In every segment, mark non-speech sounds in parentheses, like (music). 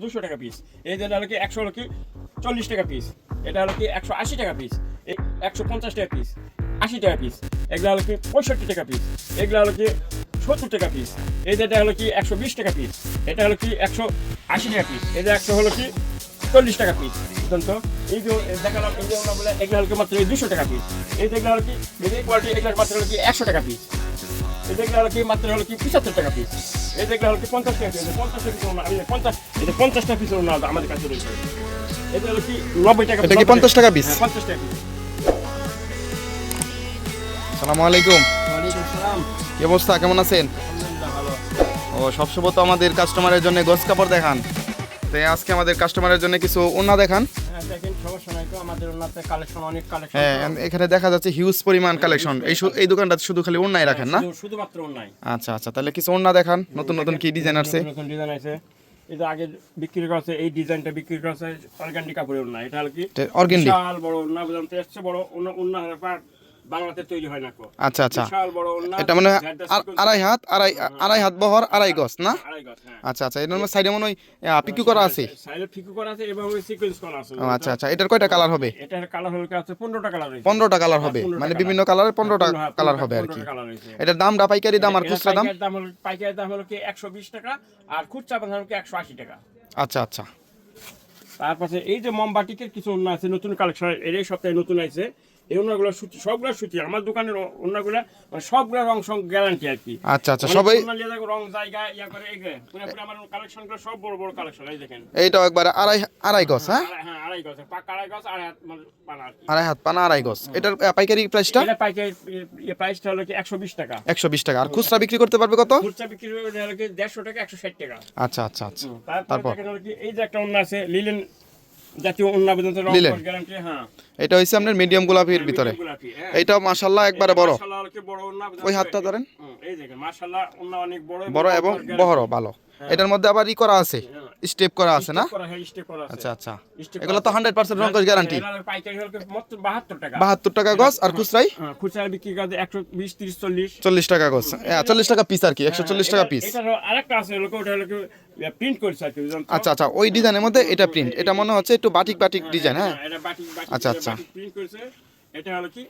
দুশো টাকা পিস এই যেটা হলো কি একশো হলো কি চল্লিশ টাকা পিস এটা হলো কি একশো আশি টাকা পিস একশো পঞ্চাশ টাকা পিস আশি টাকা পিস এগুলো হলো কি পঁয়ষট্টি টাকা পিস এগুলো হলো কি সত্তর টাকা পিস এই যেটা হলো কি একশো বিশ টাকা পিস এটা হলো কি একশো আশি টাকা পিস যে একশো হলো কি চল্লিশ টাকা পিস বুঝলেন তো এই যে দেখালাম এই যে আমরা বলে এগুলো হলো কি মাত্র দুশো টাকা পিস এই যেগুলো হলো কি কোয়ালিটি এগুলো মাত্র হলো কি একশো টাকা পিস এই যেগুলো হলো কি মাত্র হলো কি পঁচাত্তর টাকা পিস এই যেগুলো হলো কি পঞ্চাশ টাকা পিস পঞ্চাশ টাকা পিস আমি পঞ্চাশ এটা পঞ্চাশটা পিস না আমাদের কাছে রয়েছে। এটা হলো কি নব্বই টাকা এটা কি 50 টাকা piece? হ্যাঁ, পঞ্চাশ টাকা পিস সালামু আলাইকুম কি অবস্থা? কেমন আছেন? ও সবসময় তো আমাদের কাস্টমারের জন্য গোস কাপড় দেখান। তো আজকে আমাদের কাস্টমারের জন্য কিছু ওনা দেখান। হ্যাঁ এখানে দেখা যাচ্ছে হিউজ পরিমাণ কালেকশন এই এই দোকানটা শুধু খালি ওনাই রাখেন না? শুধুমাত্র নাই আচ্ছা আচ্ছা তাহলে কিছু অন্য দেখান। নতুন নতুন কি ডিজাইন আছে? নতুন ডিজাইন আছে। যে আগে বিক্রি করছে এই ডিজাইনটা বিক্রি করছে অর্গানিক কাপড়ের অন্য এটা আর কি? অর্গানিক বিশাল বড় ওড়না বুঝলাম তো? এসছে বড় হলো পার বাংলাতে তৈরি হয় না আচ্ছা আচ্ছা। বড় এটা মানে আড়াই হাত আড়াই আড়াই হাত বহর আড়াই গজ না? হ্যাঁ। আচ্ছা আচ্ছা এটার মধ্যে সাইডে মনে হয় পিকু করা আছে। সাইডে ফিকু করা আছে এবং সিকোয়েন্স করা আছে। আচ্ছা আচ্ছা এটার কয়টা কালার হবে? এটার কালার কি আছে 15টা কালার পনেরোটা কালার হবে মানে বিভিন্ন হ্যাঁ, কালার হবে আর কি। 15টা colour রয়েছে। এটার দামটা পাইকারি দাম আর খুচরা দাম? পাইকারি দাম হলো কি 120 টাকা আর খুচরা দাম হলো কি 180 টাকা। আচ্ছা আচ্ছা। তারপরে এই যে মোমবাটিকের কিছু অন্য আছে নতুন কালেকশন এর এই সপ্তাহে নতুন আছে এই সুতি সবগুলো সুতি আমার দোকানের অন্যগুলো মানে সবগুলো রং সং গ্যারান্টি আর কি। আচ্ছা আচ্ছা সবাই অন্য নিয়ে রং জায়গা ইয়া করে এই আমার কালেকশনগুলো সব বড় বড় কালেকশন এই দেখেন। এইটাও একবার আড়াই আড়াই গজ হ্যাঁ? হ্যাঁ আড়াই গজ পাকা আড়াই গজ আড়াই হাত মানে পানা আড়াই হাত পানা আড়াই গজ। এটার পাইকারি প্রাইসটা এটা পাইকারি প্রাইসটা হলো কি একশো বিশ টাকা। একশো বিশ টাকা। আর খুচরা বিক্রি করতে পারবে কত? খুচরা বিক্রি হলো কি দেড়শো টাকা একশো ষাট টাকা। আচ্ছা আচ্ছা আচ্ছা। তারপর এই যে একটা অন্য আছে লিলেন জাতীয় অন্য পর্যন্ত রং গ্যারান্টি হ্যাঁ। এটা হইছে আপনার মিডিয়াম গোলাপির ভিতরে। এটা হ্যাঁ। মাশাল্লাহ একবারে বড়। মাশাআল্লাহ কি বড় ওই হাতটা ধরেন। এই দেখেন মাশাআল্লাহ ওড়না অনেক বড় বড় এবং বহর ভালো। এটার মধ্যে আবার ই করা আছে। স্টেপ করা আছে না? হ্যাঁ। আচ্ছা আচ্ছা। এগুলো তো হান্ড্রেড পার্সেন্ট গ্যারান্টি হলো 72 টাকা। বাহাত্তর টাকা গজ আর খুচরাই? হ্যাঁ, খুচরা বিক্রি করে 120, 30, 40 চল্লিশ। টাকা গজ চল্লিশ টাকা পিস আর কি একশো চল্লিশ টাকা পিস আরেকটা আছে ওটা হলো প্রিন্ট করছে আর কি, আচ্ছা আচ্ছা ওই ডিজাইনের মধ্যে এটা প্রিন্ট এটা মনে হচ্ছে একটু বাটিক বাটিক ডিজাইন হ্যাঁ এটা বাটিক- বাটিক- আচ্ছা, আচ্ছা। করেছে। এটা হলো কি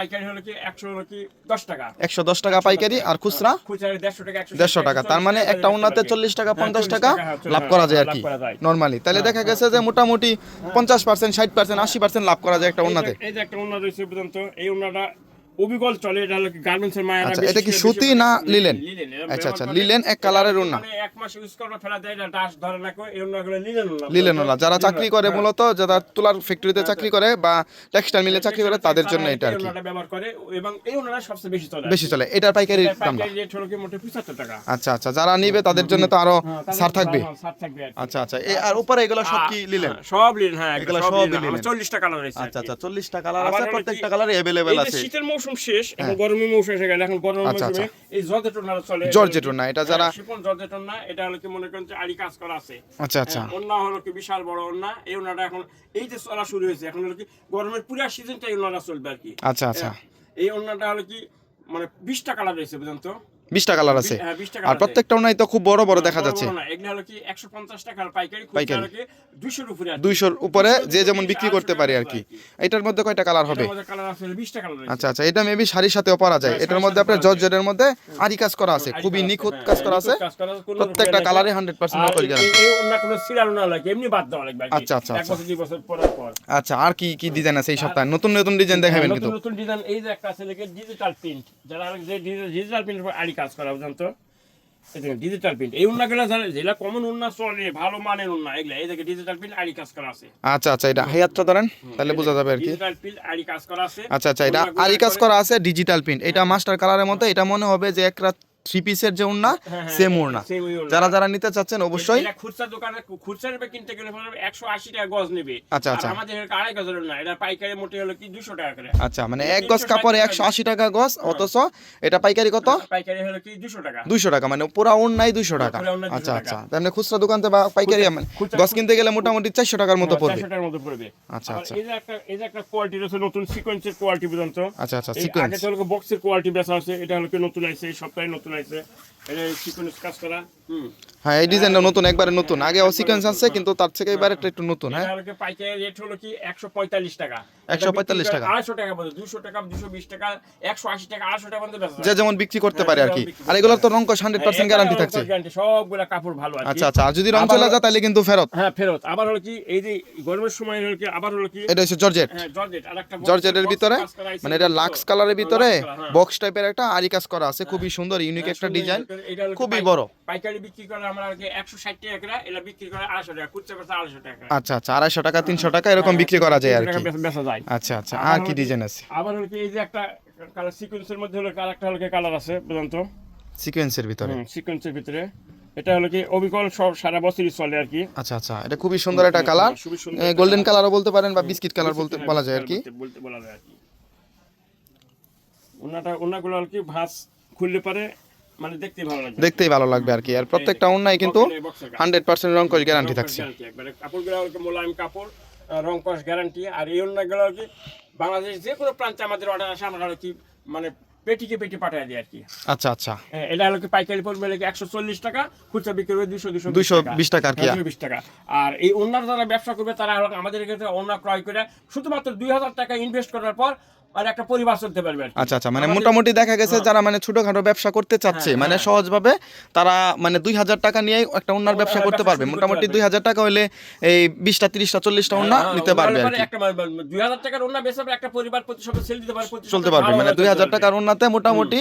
পাইকারি হলো কি 100 হলো কি 10 টাকা। একশো দশ টাকা পাইকারি আর খুচরা খুচরা 150 টাকা। দেড়শো টাকা তার মানে একটা উন্নতে চল্লিশ টাকা পঞ্চাশ টাকা লাভ করা যায় আর কি নর্মালি তাহলে দেখা গেছে যে মোটামুটি পঞ্চাশ পার্সেন্ট ষাট পার্সেন্ট আশি পার্সেন্ট লাভ করা যায় একটা উন্নতে। এই যে একটা উন্না রয়েছে পর্যন্ত এই উন্নাটা অবিকল চলে এটা হলো গার্মেন্টস এর মায়েরা আচ্ছা এটা কি সুতি না লিলেন? আচ্ছা আচ্ছা লিলেন এক কালারের উন্না। মানে এক মাস ইউজ করার ফেলা দেয় এটা ডাস ধরে না কো এই উন্নাগুলো লিলেন লিলেন ওলা যারা চাকরি করে হ্যাঁ। মূলত যারা তুলার ফ্যাক্টরিতে চাকরি করে বা টেক্সটাইল মিলে চাকরি করে তাদের জন্য এটা আর কি। ব্যবহার করে এবং এই উন্নাটা সবচেয়ে বেশি চলে বেশি চলে। এটার পাইকারি এটার দামটা পাইকারি রেট হলো কি মোটে 75 টাকা। আচ্ছা আচ্ছা যারা নিবে তাদের জন্য তো আরও হ্যাঁ, ছাড় থাকবে। হ্যাঁ। আচ্ছা আচ্ছা আর উপরে এগুলো সব কি লিলেন? হ্যাঁ, সব লিলেন হ্যাঁ এগুলো সব লিলেন। লিলেন। 40 টাকা কালার রয়েছে আচ্ছা আচ্ছা চল্লিশটা কালার আছে প্রত্যেকটা কালার অ্যাভেলেবেল আছে। শীতের মৌসুম শেষ এখন গরমের মৌসুম এসে গেল এখন গরমের আচ্ছা, মৌসুমে এই জর্জেট চলে জর্জেট না এটা যারা- শিপন শিফন না এটা হলো কি মনে করেন যে আড়ি কাজ করা আছে। আচ্ছা আচ্ছা। অন্য হলো কি বিশাল বড় অন্য এই ওনাটা এখন এই যে চলা শুরু হয়েছে এখন হলো কি গরমের পুরো সিজনটাই এই চলবে আর কি। আচ্ছা আচ্ছা। হ্যাঁ, এই ওড়নাটা হলো কি মানে বিশটা কালার রয়েছে বুঝলেন তো? বিশটা কালার আছে। হ্যাঁ, 20 টা আর। প্রত্যেকটা ওনাই তো খুব বড় বড় দেখা যাচ্ছে। বড় হলো কি 150 টাকার পাইকারি খুচরা পাইকারি। 200 এর উপরে আর কি। দুইশোর উপরে যে যেমন বিক্রি করতে পারে আর কি। এটার মধ্যে কয়টা কালার হবে? এটার মধ্যে কালার আছে 20 টা কালার আচ্ছা আচ্ছা এটা মেবি শাড়ির সাথেও পরা যায়। হ্যাঁ, এটার মধ্যে আপনার। জর্জেটের মধ্যে আরি কাজ করা আছে খুবই নিখুঁত হ্যাঁ, কাজ করা আছে। প্রত্যেকটা কালারে। হান্ড্রেড পার্সেন্ট আর এই- এই অন্য কোনো সিরিয়াল না লাগে এমনি বাদ দেওয়া লাগবে আচ্ছা, আচ্ছা, এক আচ্ছা। বছর দুই বছর পরের পর আচ্ছা আর কি কি ডিজাইন আছে এই সপ্তাহে? নতুন নতুন ডিজাইন দেখাবেন কিন্তু। নতুন ডিজাইন এই যে একটা আছে ডিজিটাল প্রিন্ট যারা ডিজিটাল প্রিন্ট কাজ করা পর্যন্ত। ডিজিটাল প্রিন্ট এই উন্নাগুলো যেগুলা কমন উন্না চলে ভালো মানের উন্না এগুলা। এই দেখে ডিজিটাল প্রিন্ট আড়ি কাজ করা আছে। আচ্ছা আচ্ছা এটা হাইয়াতটা ধরেন তাহলে বোঝা যাবে আর কি। ডিজিটাল প্রিন্ট আড়ি কাজ করা আছে। আচ্ছা আচ্ছা এটা আড়ি কাজ করা আছে ডিজিটাল প্রিন্ট এটা মাস্টার কালারের মতো এটা মনে হবে যে একটা থ্রি পিসের যে উন্না হ্যাঁ, হ্যাঁ, সেম ওড়না। যারা যারা নিতে চাচ্ছেন অবশ্যই। এটা খুচরা দোকানে খুচরা নেবে কিনতে গেলে একশো আশি টাকা গজ নেবে। আচ্ছা, আচ্ছা। আমাদের আড়াই না এটা পাইকারি মোটে হলো কি দুশো টাকা করে? আচ্ছা মানে এক গজ কাপড়ে একশো আশি টাকা গজ অথচ এটা পাইকারি কত? পাইকারি হলো কি দুশো টাকা? দুইশো টাকা মানে পুরা দুইশো টাকা। পুরা ওড়নাই 200 আচ্ছা আচ্ছা। তাহলে খুচরা দোকানতে বা পাইকারি মানে গজ কিনতে গেলে মোটামুটি চারশো টাকার মতো পড়বে। টাকার মতো পড়বে। আচ্ছা, আচ্ছা। এই যে একটা এই যে একটা কোয়ালিটি রয়েছে নতুন সিকোয়েন্সের কোয়ালিটি পর্যন্ত। আচ্ছা আচ্ছা সিকোয়েন্স আগে তো বক্সের কোয়ালিটি বেচা আছে এটা হলো কি নতুন এই সপ্তাহে নতুন নতুন আছে এটা সিকুয়েন্স কাজ করা। হ্যাঁ এই ডিজাইনটা নতুন একবারে নতুন। আগে সিকোয়েন্স আছে কিন্তু তার থেকে এবারে একটু নতুন হ্যাঁ? পাইকারি রেট হলো কি একশো পঁয়তাল্লিশ টাকা। 145 টাকা। টাকা পর্যন্ত দুশো টাকা দুশো বিশ টাকা একশো আশি টাকা আড়াইশো টাকা পর্যন্ত বেচা। যে যেমন বিক্রি করতে পারে আর কি। হ্যাঁ, আর এগুলোর তো রঙ্কশ হান্ড্রেড হ্যাঁ, পার্সেন্ট এটা গ্যারান্টি থাকছে। guarantee, সবগুলা কাপড় ভালো আছে। আচ্ছা আচ্ছা আর যদি রং চলে যায় তাহলে কিন্তু ফেরত। হ্যাঁ ফেরত। আবার হলো কি এই যে গরমের সময় হলো কি আবার হলো কি এটা হচ্ছে জর্জেট হ্যাঁ জর্জেট আর একটা জর্জেটের ভিতরে মানে এটা লাক্স কালারের ভিতরে হ্যাঁ। বক্স টাইপের একটা আরি কাজ করা আছে খুবই সুন্দর ইউনিক একটা ডিজাইন খুবই বড়। পাইকারি বিক্রি করে আমরা আর কি একশো ষাট টাকা করে এটা বিক্রি করে আড়াইশো টাকা খুচরা বেচা আড়াইশো টাকা আচ্ছা আচ্ছা আড়াইশো টাকা তিনশো টাকা এরকম বিক্রি করা যায় আর কি। আচ্ছা আচ্ছা আর কি ডিজাইন আছে? আবার হলো কি এই যে একটা কালার সিকোয়েন্সের মধ্যে হলো আরেকটা হলো কালার আছে বুঝলেন তো? সিকোয়েন্সের ভিতরে। সিকোয়েন্সের ভিতরে। এটা হলো কি অবিকল সব সারা বছরই চলে আর কি। আচ্ছা আচ্ছা এটা খুবই সুন্দর একটা কালার। গোল্ডেন কালারও বলতে পারেন বা বিস্কিট কালার বলতে বলা যায় আর কি। বলতে- বলতে বলা যায় আর কি। ওনাটা ওনাগুলো আর কি ভাঁজ খুললে পারে মানে দেখতে ভালো লাগবে দেখতেই ভালো লাগবে আর কি আর প্রত্যেকটা অন্যায় কিন্তু। হান্ড্রেড পার্সেন্ট রং করে গ্যারান্টি থাকছে একবারে। কাপড়গুলো মোলায়েম কাপড় রং কস গ্যারান্টি আর এই অন্যায়গুলো কি বাংলাদেশ যে কোনো প্রান্তে আমাদের অর্ডার আসে আমরা কি মানে পেটিকে পেটি পাঠিয়ে দিই আর কি। আচ্ছা আচ্ছা। হ্যাঁ, এটা হলো পাইকারি পড়বে কি একশো চল্লিশ টাকা খুচরা বিক্রি করবে দুশো দুশো 220 টাকা। আর কি। বিশ টাকা। আর এই যারা ব্যবসা করবে তারা আমাদের অন্য ক্রয় করে শুধুমাত্র দুই হাজার টাকা ইনভেস্ট করার পর আর একটা পরিবার চলতে পারবে আচ্ছা আচ্ছা মানে মোটামুটি দেখা গেছে যারা মানে ছোটখাটো ব্যবসা করতে চাচ্ছে মানে সহজভাবে তারা মানে দুই হাজার টাকা নিয়ে একটা উন্নার ব্যবসা করতে পারবে। মোটামুটি দুই হাজার টাকা হলে এই বিশটা তিরিশটা চল্লিশটা হ্যাঁ, নিতে পারবে মানে দুই হাজার টাকার অন্য বেসে একটা পরিবার প্রতি সপ্তাহে সেল দিতে পারে প্রতি চলতে পারবে মানে দুই হাজার টাকার টাকার উন্নাতে মোটামুটি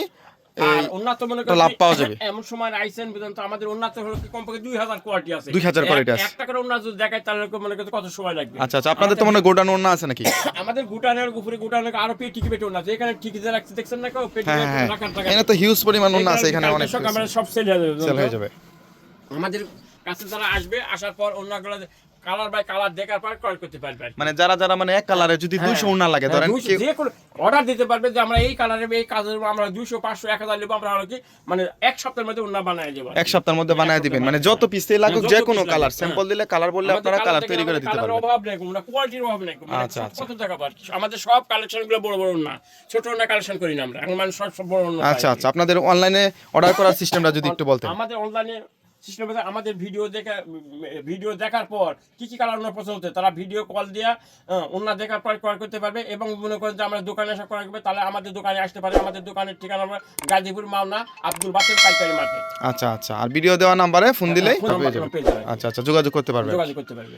আর উন্নত মনে একটা লাভ পাওয়া যাবে। এমন সময় আইসেন পর্যন্ত আমাদের উন্নত হলো কি কমপক্ষে দুই হাজার কোয়ালিটি আছে। 2000 quality এক- আছে। এক টাকার উন্নত যদি দেখায় তাহলে মনে করতে কত সময় লাগবে? আচ্ছা আচ্ছা আপনাদের তো মনে হয় উন্না আছে নাকি? (coughs) আমাদের গুটানের উপরে গুটানের আরও পেটি টিকি পেটি উন্নত এখানে ঠিকি যে রাখছে দেখছেন না কেউ? পেটি হ্যাঁ হ্যাঁ। রাখার টাকা এখানে তো হিউজ পরিমাণ উন্না আছে এখানে অনেক সব সেল হয়ে যাবে সেল হয়ে যাবে। আমাদের কাছে যারা আসবে আসার পর অন্যগুলো কালার বাই কালার দেখার পর ক্রয় করতে পারবে আর কি। মানে যারা যারা মানে এক কালারে যদি উন্না লাগে হ্যাঁ, ধরেন যে কোনো অর্ডার দিতে পারবে যে আমরা এই কালারে এই কাজের আমরা নেব আমরা কি মানে এক সপ্তাহের মধ্যে উন্না বানায় দেবো। এক সপ্তাহের মধ্যে বানায় দিবেন। মানে যত পিস লাগুক যে কোনো কালার হ্যাঁ। স্যাম্পল দিলে কালার বললে আপনারা কালার তৈরি করে দিতে পারবেন। অভাব নেই কোনো কোয়ালিটির অভাব নেই। মানে আচ্ছা, আচ্ছা। কত টাকা পার আমাদের সব কালেকশনগুলো বড় বড় না ছোট না কালেকশন করি না আমরা। এখন মানে সব সব বড় না আচ্ছা আচ্ছা। আপনাদের অনলাইনে অর্ডার করার সিস্টেমটা যদি একটু বলতেন। আমাদের অনলাইনে সিস্টেম আমাদের ভিডিও দেখা ভিডিও দেখার পর কি কি কালার ওনার পছন্দ হচ্ছে তারা ভিডিও কল দিয়ে ওনার দেখার পর ক্রয় করতে পারবে এবং মনে করেন যে আমরা দোকানে এসে ক্রয় করবে তাহলে আমাদের দোকানে আসতে পারে। আমাদের দোকানের ঠিকানা আমরা গাজীপুর মাওনা আব্দুল বাসের পাইকারি মার্কেট। আচ্ছা আচ্ছা। আর ভিডিও দেওয়া নাম্বারে ফোন দিলেই ফোন যাবেন। আচ্ছা আচ্ছা। যোগাযোগ করতে পারবে যোগাযোগ করতে পারবে